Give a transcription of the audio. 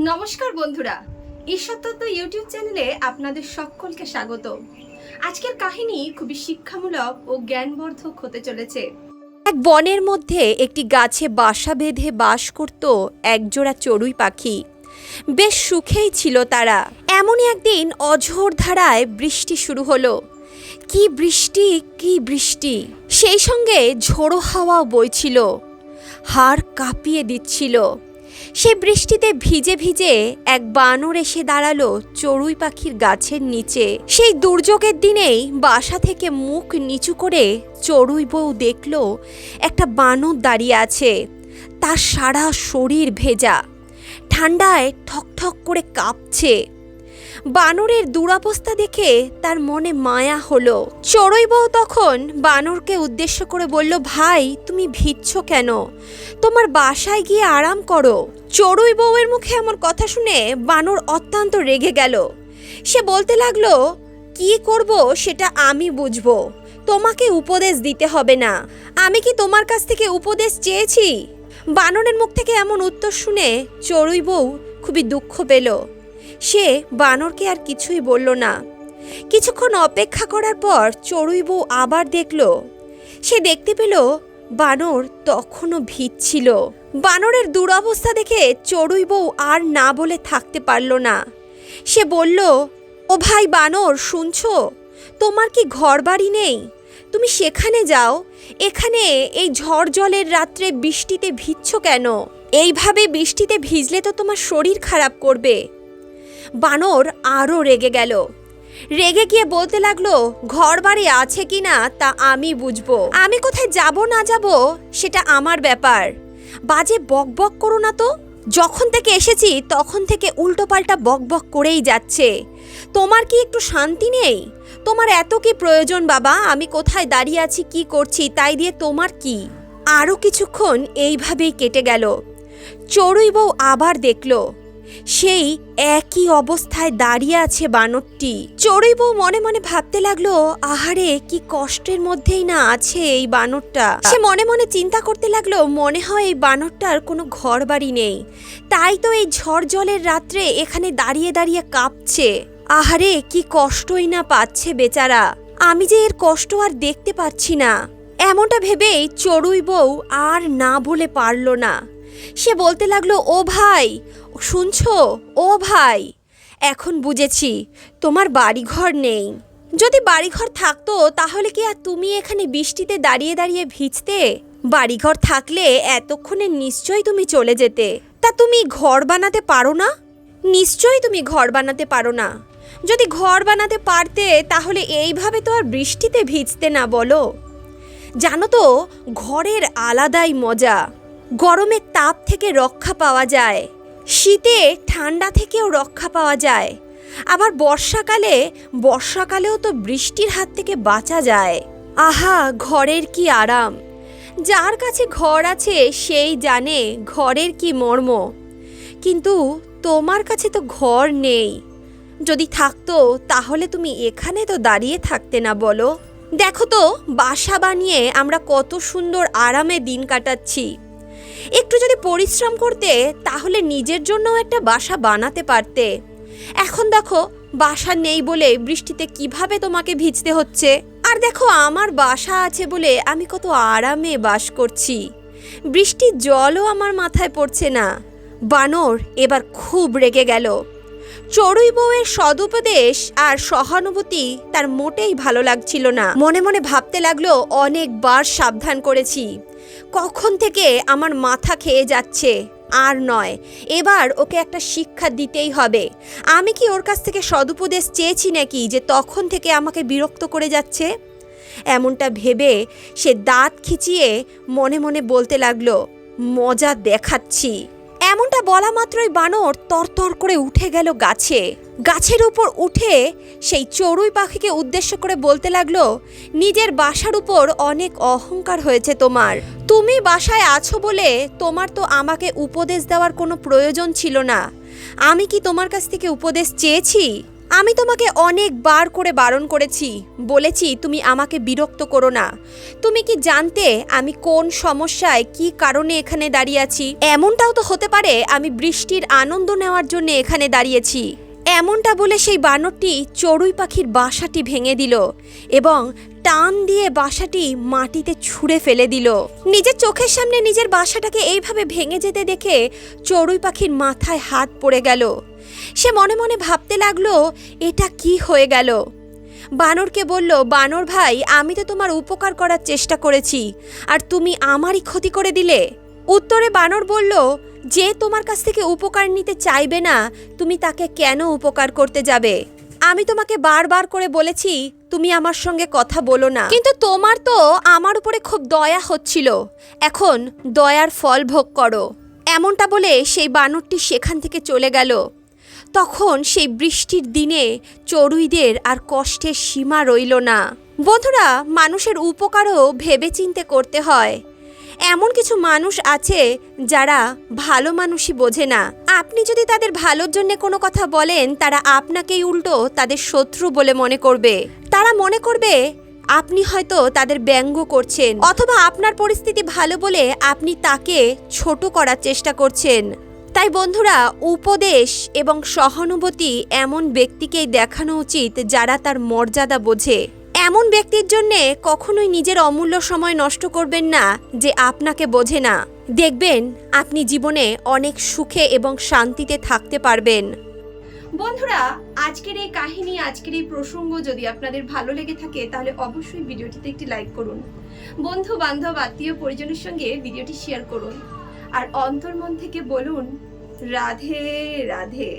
নমস্কার বন্ধুরা। ঈশ্বরতত্ত্ব ইউটিউব চ্যানেলে আপনাদের সকলকে স্বাগত। আজকের কাহিনী খুবই শিক্ষামূলক ও জ্ঞানবর্ধক হতে চলেছে। এক বনের মধ্যে একটি গাছে বাসা বেঁধে বাস করত একজোড়া চড়ুই পাখি। বেশ সুখেই ছিল তারা। এমনই একদিন অঝোর ধারায় বৃষ্টি শুরু হলো। কি বৃষ্টি কি বৃষ্টি। সেই সঙ্গে ঝোড়ো হাওয়াও বইছিল। হাড় কাঁপিয়ে দিচ্ছিল। সেই বৃষ্টিতে ভিজে ভিজে এক বানর এসে দাঁড়াল চড়ুই পাখির গাছের নিচে। সেই দুর্যোগের দিনেই বাসা থেকে মুখ নিচু করে চড়ুই বউ দেখল একটা বানর দাঁড়িয়ে আছে। তার সারা শরীর ভেজা। ঠান্ডায় ঠক ঠক করে কাঁপছে। বানরের দুরাবস্থা দেখে তার মনে মায়া হলো। চড়ুই বউ তখন বানরকে উদ্দেশ্য করে বলল, ভাই, তুমি ভিজছ কেন? তোমার বাসায় গিয়ে আরাম করো। চড়ুই বউয়ের মুখে এমন কথা শুনে বানর অত্যন্ত রেগে গেল। সে বলতে লাগল, কি করব সেটা আমি বুঝব। তোমাকে উপদেশ দিতে হবে না। আমি কি তোমার কাছ থেকে উপদেশ চেয়েছি? বানরের মুখ থেকে এমন উত্তর শুনে চড়ুই বউ খুবই দুঃখ পেল। সে বানরকে আর কিছুই বলল না। কিছুক্ষণ অপেক্ষা করার পর চড়ুই বউ আবার দেখল। সে দেখতে পেল বানর তখনও ভিজছিল বানরের দুরবস্থা দেখে চড়ুই বউ আর না বলে থাকতে পারল না। সে বলল, ও ভাই বানর, শুনছো? তোমার কি ঘর বাড়ি নেই? তুমি সেখানে যাও। এখানে এই ঝড় জলের রাত্রে বৃষ্টিতে ভিজছ কেন? এইভাবে বৃষ্টিতে ভিজলে তো তোমার শরীর খারাপ করবে। বানর আরও রেগে গেল। রেগে গিয়ে বলতে লাগল ঘর বাড়ি আছে কি না তা আমি বুঝব। আমি কোথায় যাব না যাব সেটা আমার ব্যাপার। বাজে বক বক করো না তো। যখন থেকে এসেছি তখন থেকে উল্টোপাল্টা বক বক করেই যাচ্ছে। তোমার কি একটু শান্তি নেই? তোমার এত কি প্রয়োজন বাবা? আমি কোথায় দাঁড়িয়ে আছি, কি করছি, তাই দিয়ে তোমার কি? আরও কিছুক্ষণ এইভাবেই কেটে গেল। চড়ুই বউ আবার দেখল সেই একই অবস্থায় দাঁড়িয়ে আছে বানরটি। চড়ুই বউ মনে মনে ভাবতে লাগল, আহারে, কি কষ্টের মধ্যেই না আছে এই বানরটা। সে মনে মনে চিন্তা করতে লাগল, মনে হয় এই বানরটার কোনো ঘর বাড়ি নেই। তাই তো এই ঝড় জলের রাত্রে এখানে দাঁড়িয়ে দাঁড়িয়ে কাঁপছে। আহারে, কি কষ্টই না পাচ্ছে বেচারা। আমি যে এর কষ্ট আর দেখতে পাচ্ছি না। এমনটা ভেবেই চড়ুই বউ আর না বলে পারল না। সে বলতে লাগল, ও ভাই শুনছো? ও ভাই, এখন বুঝেছি, তোমার বাড়িঘর নেই। যদি বাড়িঘর থাকতো, তাহলে কি আর তুমি এখানে বৃষ্টিতে দাঁড়িয়ে দাঁড়িয়ে ভিজতে? বাড়িঘর থাকলে এতক্ষণে নিশ্চয়ই তুমি চলে যেতে। তা তুমি ঘর বানাতে পারো না? নিশ্চয়ই তুমি ঘর বানাতে পারো না। যদি ঘর বানাতে পারতে, তাহলে এইভাবে তো আর বৃষ্টিতে ভিজতে না বলো। জানো তো, ঘরের আলাদাই মজা। গরমের তাপ থেকে রক্ষা পাওয়া যায়। শীতে ঠান্ডা থেকেও রক্ষা পাওয়া যায়। আবার বর্ষাকালে, বর্ষাকালেও তো বৃষ্টির হাত থেকে বাঁচা যায়। আহা, ঘরের কি আরাম। যার কাছে ঘর আছে, সেই জানে ঘরের কি মর্ম। কিন্তু তোমার কাছে তো ঘর নেই। যদি থাকতো, তাহলে তুমি এখানে তো দাঁড়িয়ে থাকতে না বলো। দেখো তো, বাসা বানিয়ে আমরা কত সুন্দর আরামে দিন কাটাচ্ছি। একটু যদি পরিশ্রম করতে, তাহলে নিজের জন্যও একটা বাসা বানাতে পারতে। এখন দেখো, বাসা নেই বলে বৃষ্টিতে কীভাবে তোমাকে ভিজতে হচ্ছে? আর দেখো, আমার বাসা আছে বলে আমি কত আরামে বাস করছি। বৃষ্টির জলও আমার মাথায় পড়ছে না। বানর এবার খুব রেগে গেল। চড়ুই বউয়ের সদুপদেশ আর সহানুভূতি তার মোটেই ভালো লাগছিল না। মনে মনে ভাবতে লাগল, অনেকবার সাবধান করেছি। কখন থেকে আমার মাথা খেয়ে যাচ্ছে? আর নয়, এবার ওকে একটা শিক্ষা দিতেই হবে। আমি কি ওর কাছ থেকে সদুপদেশ চেয়েছি নাকি যে তখন থেকে আমাকে বিরক্ত করে যাচ্ছে? এমনটা ভেবে সে দাঁত খিচিয়ে মনে মনে বলতে লাগল, মজা দেখাচ্ছি। এমনটা বলা মাত্রই বানর তরতর করে উঠে গেল গাছে। গাছের উপর উঠে সেই চড়ুই পাখিকে উদ্দেশ্য করে বলতে লাগল, নিজের বাসার উপর অনেক অহংকার হয়েছে তোমার। তুমি বাসায় আছো বলে তোমার তো আমাকে উপদেশ দেওয়ার কোনো প্রয়োজন ছিল না। আমি কি তোমার কাছ থেকে উপদেশ চেয়েছি? আমি তোমাকে অনেকবার করে বারণ করেছি। বলেছি, তুমি আমাকে বিরক্ত করো না। তুমি কি জানতে আমি কোন সমস্যায় কি কারণে এখানে দাঁড়িয়ে আছি? এমনটাও তো হতে পারে আমি বৃষ্টির আনন্দ নেওয়ার জন্য এখানে দাঁড়িয়েছি। এমনটা বলে সেই বানরটি চড়ুই পাখির বাসাটি ভেঙে দিল এবং টান দিয়ে বাসাটি মাটিতে ছুঁড়ে ফেলে দিল। নিজের চোখের সামনে নিজের বাসাটাকে এইভাবে ভেঙে যেতে দেখে চড়ুই পাখির মাথায় হাত পড়ে গেল। সে মনে মনে ভাবতে লাগল, এটা কি হয়ে গেল? বানরকে বলল, বানর ভাই, আমি তো তোমার উপকার করার চেষ্টা করেছি, আর তুমি আমারই ক্ষতি করে দিলে। উত্তরে বানর বলল, যে তোমার কাছ থেকে উপকার নিতে চাইবে না, তুমি তাকে কেন উপকার করতে যাবে? আমি তোমাকে বারবার করে বলেছি, তুমি আমার সঙ্গে কথা বলো না। কিন্তু তোমার তো আমার উপরে খুব দয়া হচ্ছিল। এখন দয়ার ফল ভোগ করো। এমনটা বলে সেই বানরটি সেখান থেকে চলে গেল। তখন সেই বৃষ্টির দিনে চড়ুইদের আর কষ্টের সীমা রইল না। বন্ধুরা, মানুষের উপকারও ভেবেচিন্তে করতে হয়। এমন কিছু মানুষ আছে যারা ভালো মানুষই বোঝে না। আপনি যদি তাদের ভালোর জন্য কোনো কথা বলেন, তারা আপনাকেই উল্টো তাদের শত্রু বলে মনে করবে। তারা মনে করবে, আপনি হয়তো তাদের ব্যঙ্গ করছেন, অথবা আপনার পরিস্থিতি ভালো বলে আপনি তাকে ছোট করার চেষ্টা করছেন। তাই বন্ধুরা, উপদেশ এবং সহানুভূতি এমন ব্যক্তিকেই দেখানো উচিত যারা তার মর্যাদা বোঝে। এমন ব্যক্তির জন্যে কখনোই নিজের অমূল্য সময় নষ্ট করবেন না যে আপনাকে বোঝে না। দেখবেন, আপনি জীবনে অনেক সুখে এবং শান্তিতে থাকতে পারবেন। বন্ধুরা, আজকের এই কাহিনী, আজকের এই প্রসঙ্গ যদি আপনাদের ভালো লেগে থাকে, তাহলে অবশ্যই ভিডিওটিতে একটি লাইক করুন। বন্ধু বান্ধব আত্মীয় পরিজনের সঙ্গে ভিডিওটি শেয়ার করুন। আর অন্তর্মন থেকে বলুন, রাধে রাধে।